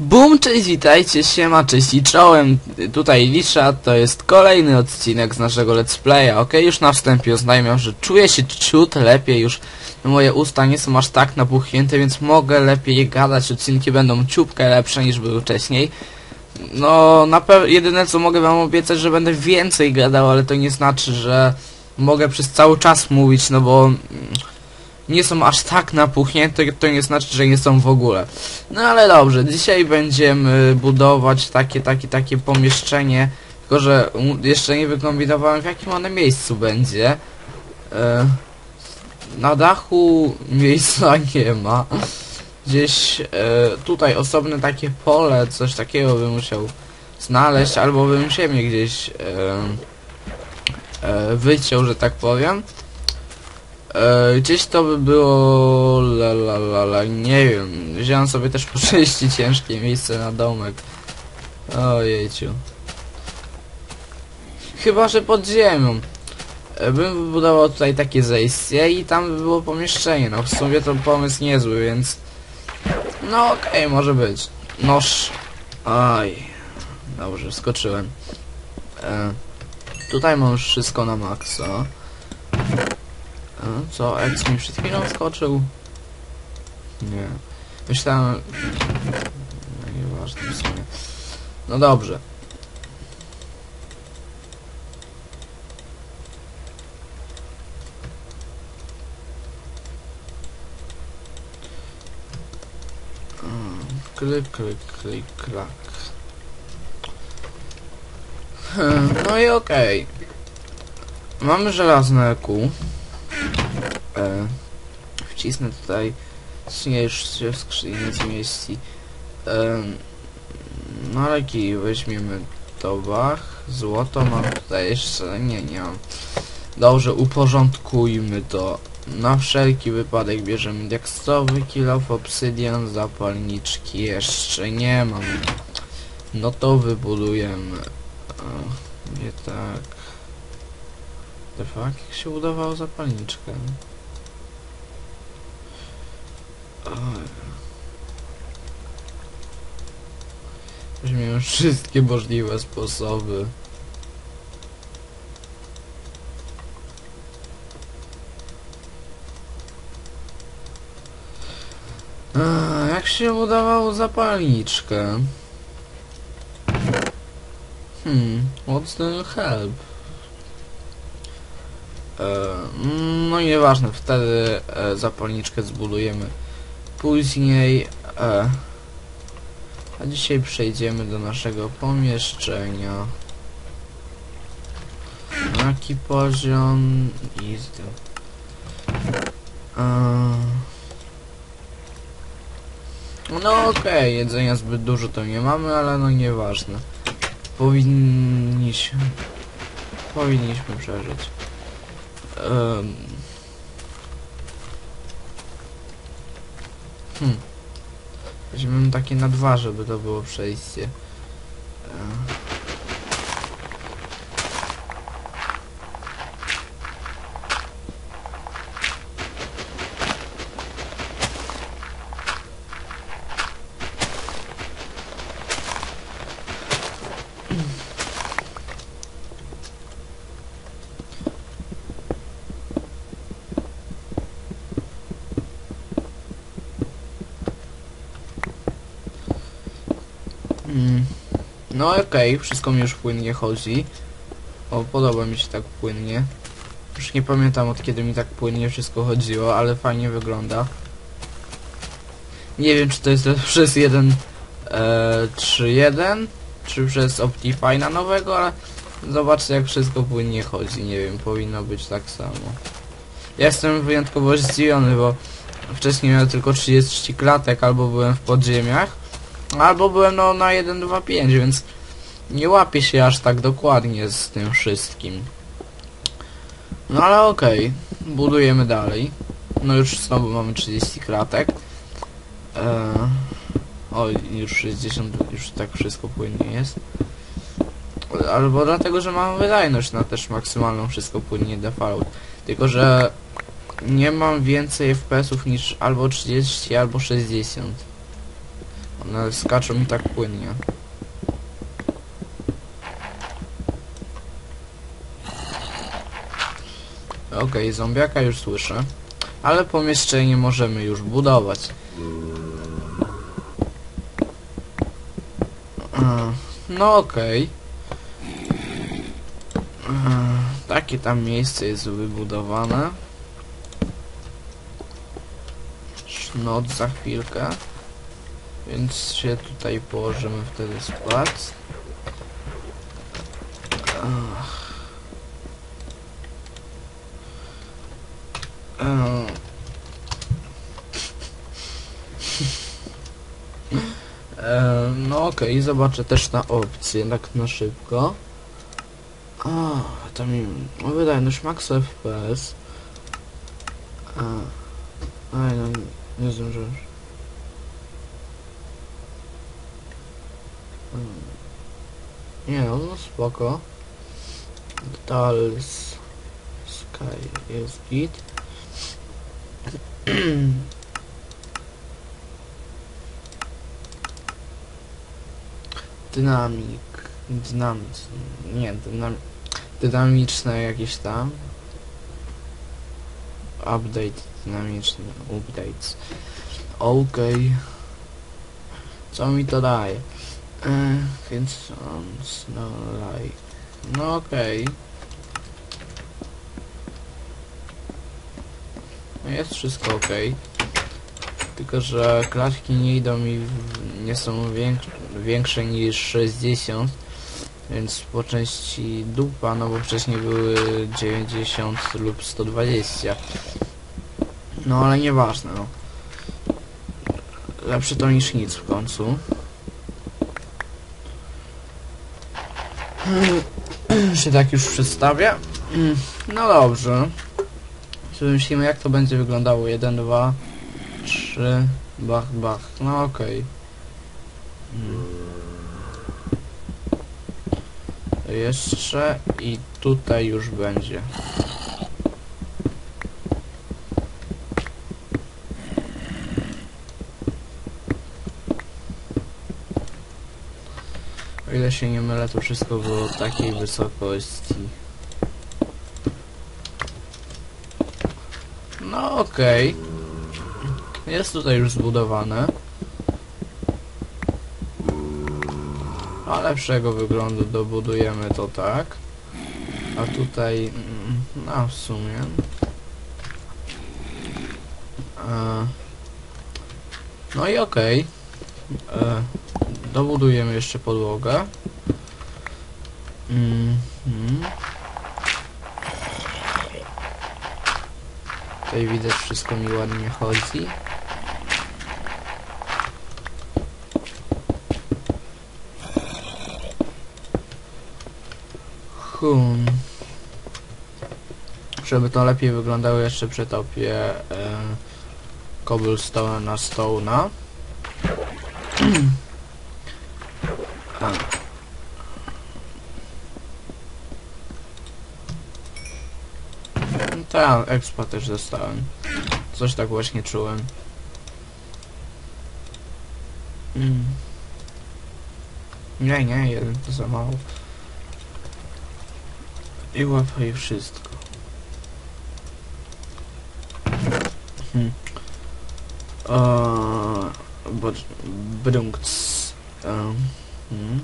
Bum, cześć, witajcie, siema, cześć i czołem, tutaj Lisza, to jest kolejny odcinek z naszego let's playa, ok? Już na wstępie oznajmiam, że czuję się ciut lepiej, już moje usta nie są aż tak napuchnięte, więc mogę lepiej gadać, odcinki będą ciupkę lepsze niż były wcześniej. No, na pewno, jedyne co mogę wam obiecać, że będę więcej gadał, ale to nie znaczy, że mogę przez cały czas mówić, no bo... mm, nie są aż tak napuchnięte, to nie znaczy, że nie są w ogóle. No ale dobrze, dzisiaj będziemy budować takie, takie, takie pomieszczenie, tylko że jeszcze nie wykombinowałem w jakim one miejscu będzie. E, na dachu miejsca nie ma. Gdzieś e, tutaj osobne takie pole, coś takiego bym musiał znaleźć, albo bym ziemię gdzieś e, wyciął, że tak powiem. E, gdzieś to by było la la la la, nie wiem. Wziąłem sobie też po części ciężkie miejsce na domek. Ojejciu. Chyba, że pod ziemią. E, Bym wybudował tutaj takie zejście i tam by było pomieszczenie. No w sumie to pomysł niezły, więc... No okej, może być. Noż... Aj. Dobrze, skoczyłem. E, tutaj mam wszystko na maksa. Co? Ex mi przed chwilą skoczył? Nie. Myślałem... No nieważne w sumie. No dobrze. Klik, klik, klik, klak. Hmm, No i okej. Mamy żelazne kół. E, wcisnę tutaj nie się w skrzyni zmieści e, no kij weźmiemy tobach złoto mam tutaj jeszcze. Nie nie mam. Dobrze uporządkujmy to. Na wszelki wypadek bierzemy diaksowy kilof obsydian zapalniczki. Jeszcze nie mam. No to wybudujemy. E, nie tak. Fuck? Jak się udawało zapalniczkę? Weźmiemy wszystkie możliwe sposoby. A, jak się udawało zapalniczkę? Hmm, what's the help? E, no nieważne, wtedy e, zapalniczkę zbudujemy później. E, a dzisiaj przejdziemy do naszego pomieszczenia. Jaki poziom i zdrow. E, no okej, jedzenia zbyt dużo to nie mamy, ale no nieważne. Powinniśmy... Powinniśmy przeżyć. Em. Hmm. Weźmiemy takie na dwa, żeby to było przejście. E. Mm. Okej, wszystko mi już płynnie chodzi. O, podoba mi się tak płynnie. Już nie pamiętam od kiedy mi tak płynnie wszystko chodziło, ale fajnie wygląda. Nie wiem czy to jest przez 1 e, 3.1 czy przez Optifine'a nowego, ale zobaczcie jak wszystko płynnie chodzi. Nie wiem, powinno być tak samo. Ja jestem wyjątkowo zdziwiony, bo wcześniej miałem tylko 30 klatek, albo byłem w podziemiach, albo byłem no, na 1.2.5, więc nie łapię się aż tak dokładnie z tym wszystkim. No ale okej, budujemy dalej. No już znowu mamy 30 klatek. Eee, oj, już 60, już tak wszystko płynnie jest. Albo dlatego, że mam wydajność na też maksymalną wszystko płynnie default. Tylko, że nie mam więcej FPS-ów niż albo 30, albo 60. One skaczą mi tak płynnie. Okej, zombiaka już słyszę. Ale pomieszczenie możemy już budować. No okej. E, Takie tam miejsce jest wybudowane. Noc za chwilkę. Więc się tutaj położymy wtedy spać. Ach. Eee. Okej, zobaczę też na opcję, tak na szybko. A, to mi... No wydajność max FPS. A, no, nie zdążysz. Nie no, no spoko. Dals Sky jest git. Dynamik. Dynamic. Nie, dynam, dynamiczne jakieś tam. Update dynamiczny. Updates. Okej. Co mi to daje? E, więc on no like. No okej. No jest wszystko ok. Tylko, że klatki nie idą mi, nie są więk większe niż 60. Więc po części dupa, no bo wcześniej były 90 lub 120. No ale nieważne, no. Lepsze to niż nic w końcu. się tak już przedstawia. Mm, No dobrze. Wymyślimy jak to będzie wyglądało. 1, 2, 3, bach, bach. No okej. Mm. Jeszcze i tutaj już będzie. O ile się nie mylę, to wszystko było takiej wysokości. No okej. Jest tutaj już zbudowane. A lepszego wyglądu dobudujemy to tak. A tutaj... No w sumie... E, No i okej. E, Dobudujemy jeszcze podłogę. Mhm. Tutaj widać wszystko mi ładnie chodzi. Hum. Żeby to lepiej wyglądało jeszcze przetopię e, cobblestone na stone'a. A. Tak, expa też dostałem. Coś tak właśnie czułem. Mm. Nie, nie, jeden to za mało. I łapę i wszystko. Hmm. Bo, brunks. Um, hmm.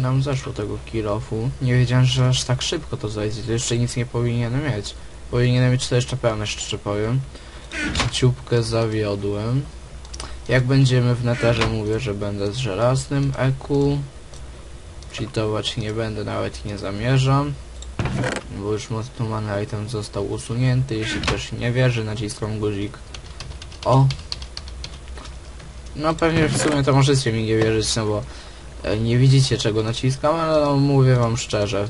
Nam zeszło tego kilofu. Nie wiedziałem, że aż tak szybko to zajdzie. To jeszcze nic nie powinienem mieć. Powinienem mieć to jeszcze pełne, szczerze powiem. Ciupkę zawiodłem. Jak będziemy w neterze, mówię, że będę z żelaznym EQ. Cheatować nie będę, nawet nie zamierzam. Bo już mocno item został usunięty. Jeśli ktoś nie wierzy, naciskam guzik. O! No pewnie w sumie to możecie mi nie wierzyć, no bo e, nie widzicie czego naciskam, ale no, mówię wam szczerze.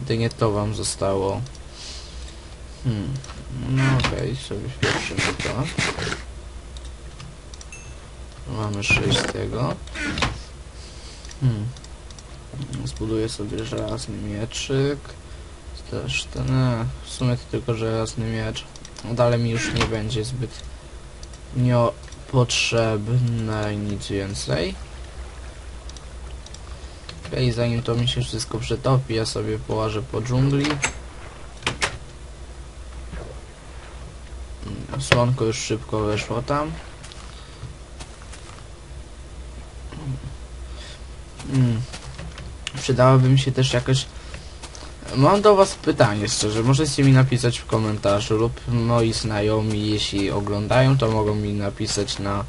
Gdy nie to wam zostało. Hmm. No okej, sobie wpieprzymy to. Mamy 6 tego. Hmm. Zbuduję sobie żelazny mieczyk. Też ten, e, w sumie to tylko żelazny miecz. No Dalej mi już nie będzie zbyt potrzebne nic więcej. Okej, zanim to mi się wszystko przetopi, ja sobie połażę po dżungli. Mm, Słonko już szybko weszło tam. Mm. Przydałaby mi się też jakoś... Mam do was pytanie szczerze, możecie mi napisać w komentarzu lub moi znajomi, jeśli oglądają, to mogą mi napisać na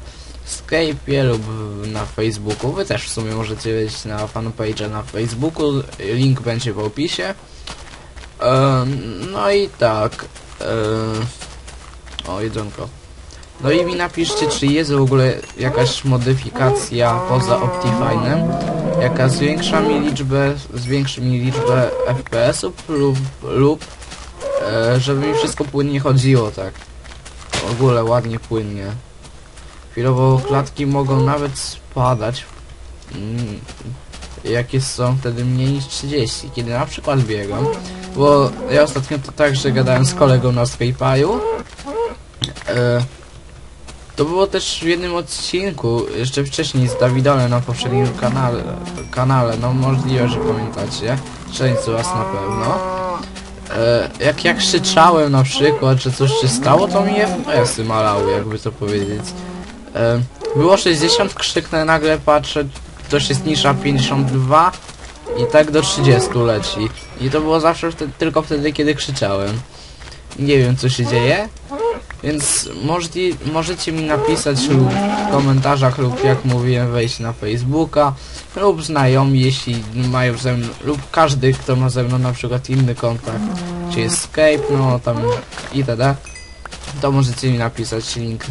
Skype'ie lub na Facebooku. Wy też w sumie możecie wejść na fanpage'a na Facebooku, link będzie w opisie. No i tak. o, jedzonko. No i mi napiszcie, czy jest w ogóle jakaś modyfikacja poza Optifine'em, jaka zwiększa mi liczbę, zwiększy mi liczbę FPS-ów lub, lub e, żeby mi wszystko płynnie chodziło, tak. W ogóle ładnie płynnie. Chwilowo klatki mogą nawet spadać, mm, jakie są wtedy mniej niż 30, kiedy na przykład biegam, bo ja ostatnio to tak, że gadałem z kolegą na Skype'u, e, to było też w jednym odcinku, jeszcze wcześniej z Dawidolem na poprzednim kanale, kanale no możliwe, że pamiętacie, część z was na pewno. E, jak ja krzyczałem na przykład, że coś się stało, to mi FPS-y malały, jakby to powiedzieć. E, było 60, krzyknę, nagle patrzę, to się zniża 52 i tak do 30 leci. I to było zawsze wtedy, tylko wtedy, kiedy krzyczałem. Nie wiem, co się dzieje. Więc możli, możecie mi napisać lub w komentarzach lub jak mówiłem wejść na Facebooka lub znajomi jeśli mają ze mną lub każdy kto ma ze mną na przykład inny kontakt czy jest Skype no tam itd to możecie mi napisać link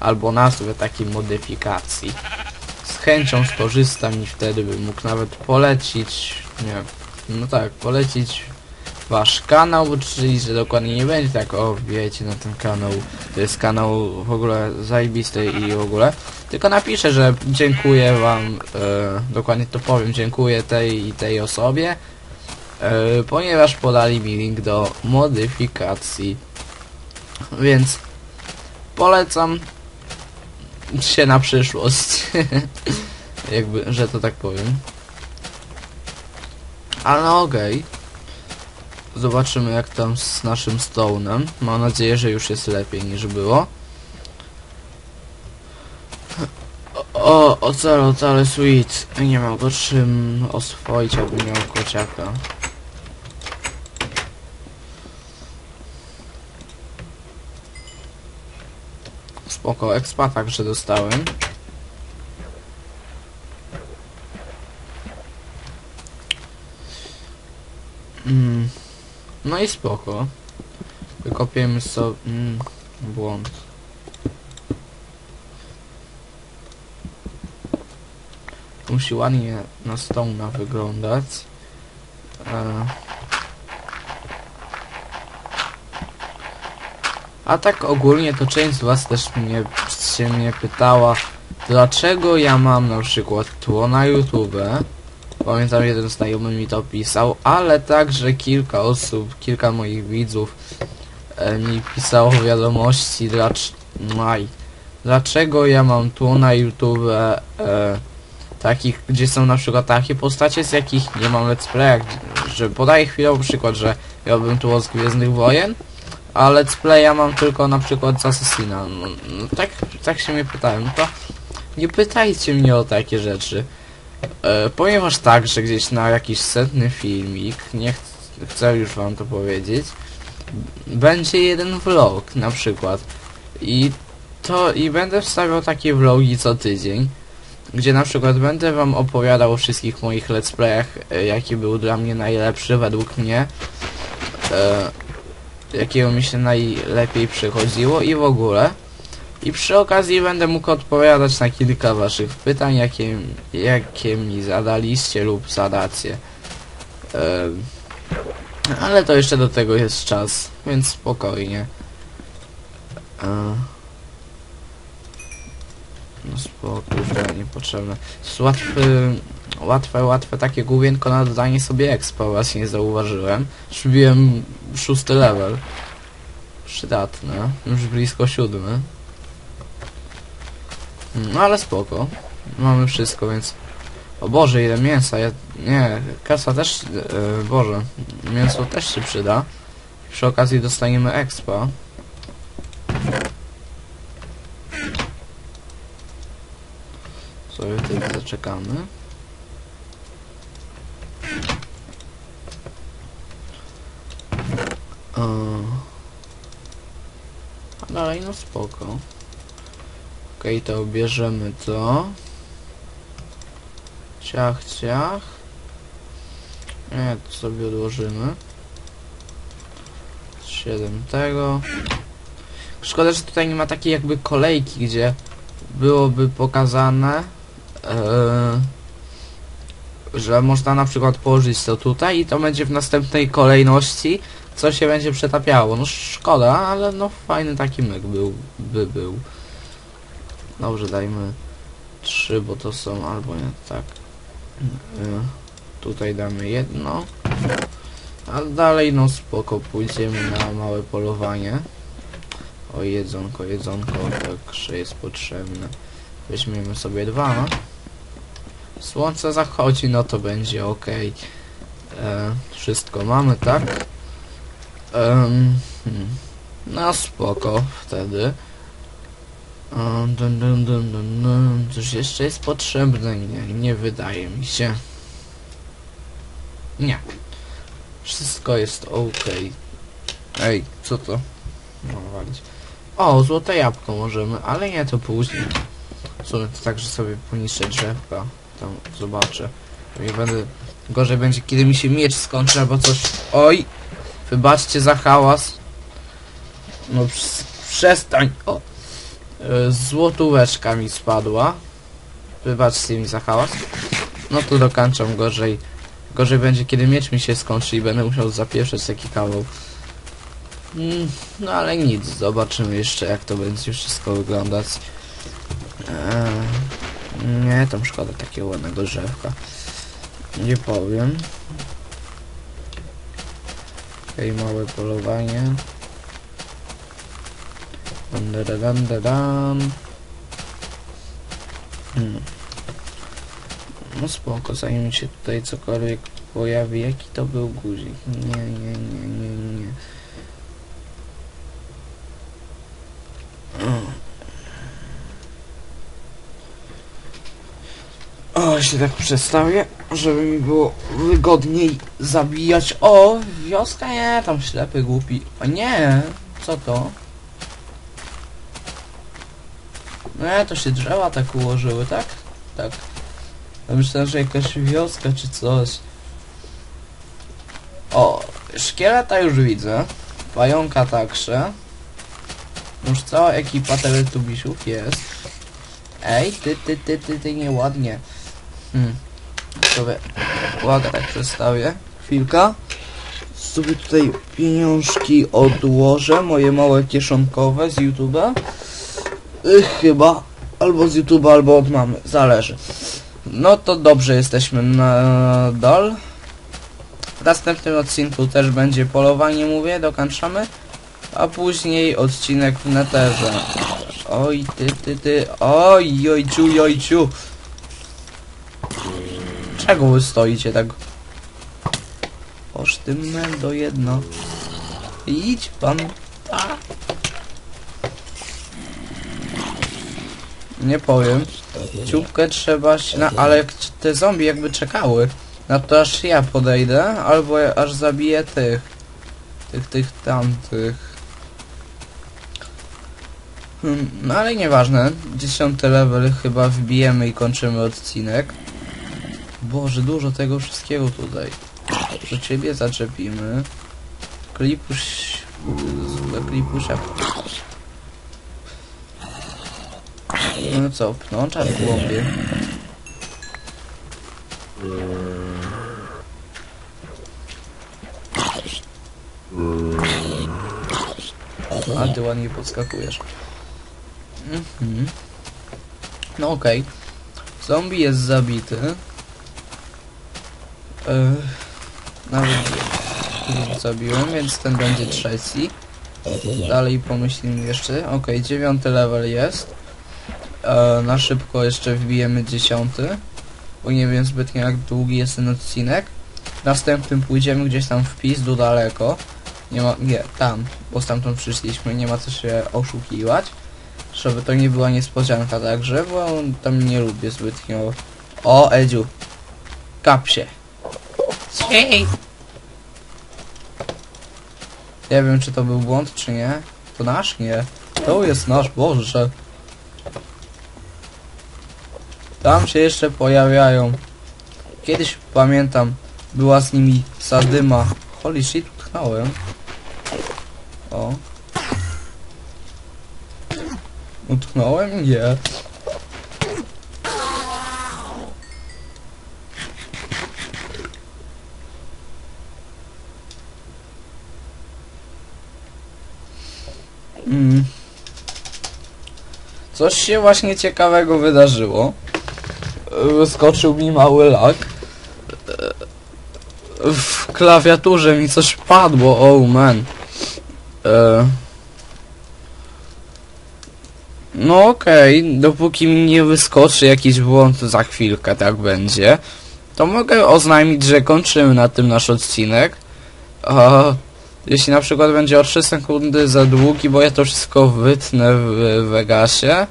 albo nazwę takiej modyfikacji. Z chęcią skorzystam i wtedy bym mógł nawet polecić nie no tak polecić wasz kanał, czyli że dokładnie nie będzie tak, o wbijajcie na ten kanał, to jest kanał w ogóle zajebisty i w ogóle, tylko napiszę, że dziękuję wam, e, dokładnie to powiem, dziękuję tej i tej osobie, e, ponieważ podali mi link do modyfikacji, więc polecam się na przyszłość, jakby, że to tak powiem. Ale no okej. Zobaczymy jak tam z naszym Stone'em. Mam nadzieję, że już jest lepiej niż było. O, ocal, ocale sweet. Nie mam go czym oswoić, aby miał kociaka. Spoko, expa także dostałem. Mm. No i spoko. Wykopiemy sobie... Mm, błąd. Musi ładnie na Stone'a wyglądać. E... A tak ogólnie to część z was też mnie, się mnie pytała, dlaczego ja mam na przykład tło na YouTube. Pamiętam jeden znajomy mi to pisał, ale także kilka osób, kilka moich widzów e, mi pisało wiadomości, dlacz, dlaczego ja mam tło na YouTube e, takich, gdzie są na przykład takie postacie, z jakich nie mam let's playa, że podaję chwilowy przykład, że miałbym tło z Gwiezdnych Wojen, a let's playa mam tylko na przykład z Assassina. No, no, tak, tak się mnie pytałem, no to nie pytajcie mnie o takie rzeczy. E, ponieważ tak, że gdzieś na jakiś setny filmik, nie ch chcę już wam to powiedzieć, będzie jeden vlog na przykład. I to i będę wstawiał takie vlogi co tydzień, gdzie na przykład będę wam opowiadał o wszystkich moich let's playach, e, jaki był dla mnie najlepszy według mnie. E, jakiego mi się najlepiej przychodziło i w ogóle. I przy okazji będę mógł odpowiadać na kilka waszych pytań, jakie, jakie mi zadaliście lub zadacie. Ale to jeszcze do tego jest czas, więc spokojnie. E, no spoko, niepotrzebne. Łatwy, łatwe, łatwe takie główienko na dodanie sobie expa, właśnie zauważyłem. Przybiłem szósty level. Przydatne, już blisko siódmy. No ale spoko. Mamy wszystko, więc... O Boże, ile mięsa, ja... Nie, kasa też... e, Boże, mięso też się przyda. Przy okazji dostaniemy expa. Sobie tutaj zaczekamy. A dalej no spoko. To bierzemy to. Ciach, ciach. Nie, to sobie odłożymy. 7 tego. Szkoda, że tutaj nie ma takiej jakby kolejki, gdzie byłoby pokazane, eee, że można na przykład położyć to tutaj i to będzie w następnej kolejności, co się będzie przetapiało. No szkoda, ale no fajny taki myk był, by był. Dobrze, dajmy 3, bo to są albo nie, tak. Eee, tutaj damy jedno. A dalej no spoko, pójdziemy na małe polowanie. O jedzonko, jedzonko także jest potrzebne. Weźmiemy sobie dwa. Słońce zachodzi, no to będzie ok. E, wszystko mamy, tak? Hmm. No spoko, wtedy. Dun, dun, dun, dun, dun. Coś jeszcze jest potrzebne? Nie, nie wydaje mi się. Nie. Wszystko jest ok. Ej, co to? O, złote jabłko możemy, ale nie, to później. W sumie to tak, że sobie poniszczę drzewka. Tam zobaczę. Nie będę... Gorzej będzie, kiedy mi się miecz skończy, albo coś... Oj! Wybaczcie za hałas. No, przestań! O! E, Złotóweczka mi spadła. Wybaczcie mi za hałas. No to dokończam gorzej. Gorzej będzie, kiedy miecz mi się skończy i będę musiał zapieszać taki kawał. Mm, no ale nic, zobaczymy jeszcze jak to będzie wszystko wyglądać. Eee, nie, tam szkoda takiego ładnego drzewka. Nie powiem. Okej, małe polowanie. Dan, dan, dan. Hmm. No spoko, zanim się tutaj cokolwiek pojawi. Jaki to był guzik? Nie, nie, nie, nie, nie. O, się tak przestawię, żeby mi było wygodniej zabijać. O, wioska nie, tam ślepy, głupi. O nie, co to? Nie, to się drzewa tak ułożyły, tak? Tak. Ja myślałem, że jakaś wioska czy coś. O, szkieleta już widzę. Pająka także. Już cała ekipa teletubisiów jest. Ej, ty, ty, ty, ty, ty, nieładnie. Hmm. Sobie uwaga tak przedstawię. Chwilka. Sobie tutaj pieniążki odłożę, moje małe kieszonkowe z YouTube'a. Chyba. Albo z YouTube'a, albo od mamy. Zależy. No to dobrze, jesteśmy nadal. W następnym odcinku też będzie polowanie, mówię, dokończamy. A później odcinek w neterze. Oj, ty, ty, ty. Oj, ojciu, ojciu. Czego wy stoicie tak? Oż ty mendo jedno. Idź pan. A. Nie powiem. Ciupkę trzeba się na... Ale te zombie jakby czekały. Na to aż ja podejdę, albo ja aż zabiję tych. Tych, tych, tamtych. Hmm, no ale nieważne. Dziesiąty level chyba wbijemy i kończymy odcinek. Boże, dużo tego wszystkiego tutaj. Że ciebie zaczepimy. Klipuś... Z klipusia. No co, pnącza w głowie. A ty ładnie podskakujesz. Mhm. No okej. Zombie jest zabity. Yy, nawet zabiłem, więc ten będzie trzeci. Dalej pomyślimy jeszcze. Okej, dziewiąty level jest. E, na szybko jeszcze wbijemy dziesiąty. Bo nie wiem zbytnio jak długi jest ten odcinek. Następnym pójdziemy gdzieś tam w pizdu daleko. Nie ma, nie, tam, bo stamtąd przyszliśmy, nie ma co się oszukiwać. Żeby to nie była niespodzianka także, bo tam nie lubię zbytnio. O, Edziu. Kap się. Nie wiem, czy to był błąd, czy nie. To nasz? Nie. To jest nasz, Boże. Tam się jeszcze pojawiają. Kiedyś pamiętam, była z nimi Sadyma. Holy shit, utknąłem. O. Utknąłem? Nie. Mm. Coś się właśnie ciekawego wydarzyło. Wyskoczył mi mały lag. E, W klawiaturze mi coś padło, oh man. E. No okej, dopóki mi nie wyskoczy jakiś błąd za chwilkę, tak będzie, to mogę oznajmić, że kończymy na tym nasz odcinek. A jeśli na przykład będzie o 3 sekundy za długi, bo ja to wszystko wytnę w Vegasie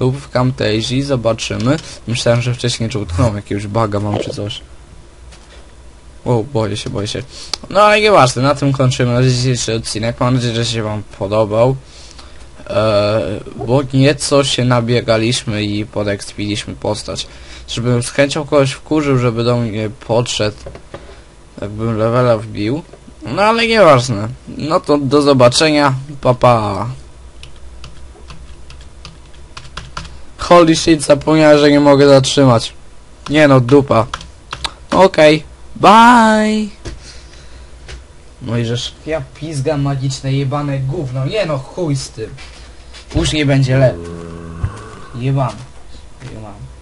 lub w Camtasia, zobaczymy. Myślałem, że wcześniej czy utknąłem, jakiegoś baga mam czy coś. O, boję się, boję się. No ale nieważne, na tym kończymy nasz dzisiejszy odcinek. Mam nadzieję, że się wam podobał. Eee, bo nieco się nabiegaliśmy i podekspiliśmy postać. Żebym z chęcią kogoś wkurzył, żeby do mnie podszedł. Jakbym levela wbił. No ale nieważne. No to do zobaczenia. Pa pa. Holy shit, zapomniałem, że nie mogę zatrzymać. Nie no, dupa. Okej. Bye. No i żeż ja pizgam magiczne jebane gówno. Nie no, chuj z tym. Później będzie lepiej. Jebam. Jebam.